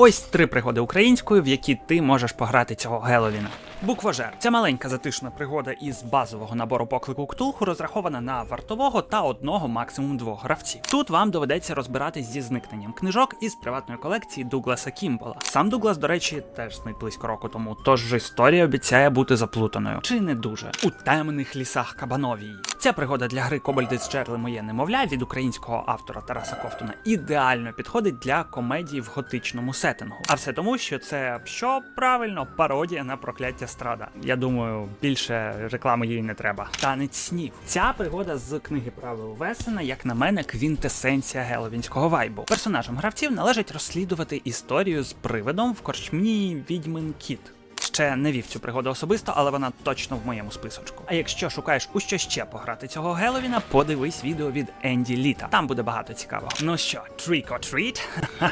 Ось три пригоди українською, в які ти можеш пограти цього Геловіна. Буква Жер. Ця маленька затишна пригода із базового набору поклику Ктулху розрахована на вартового та одного максимум двох гравців. Тут вам доведеться розбиратись зі зникненням книжок із приватної колекції Дугласа Кімбола. Сам Дуглас, до речі, теж зник близько року тому, тож історія обіцяє бути заплутаною. Чи не дуже у темних лісах Кабановії. Ця пригода для гри Кобальди з Джерли моє немовля від українського автора Тараса Ковтуна ідеально підходить для комедії в готичному сеттингу. А все тому, що це що правильно пародія на прокляття страда. Я думаю, більше реклами їй не треба. Танець снів. Ця пригода з книги правил Весена, як на мене, квінтесенція геловінського вайбу. Персонажам гравців належить розслідувати історію з привидом в корчмі відьмин кіт. Ще не вів цю пригоду особисто, але вона точно в моєму списочку. А якщо шукаєш у що ще пограти цього Геловіна, подивись відео від Енді Літа. Там буде багато цікавого. Ну що, trick or treat?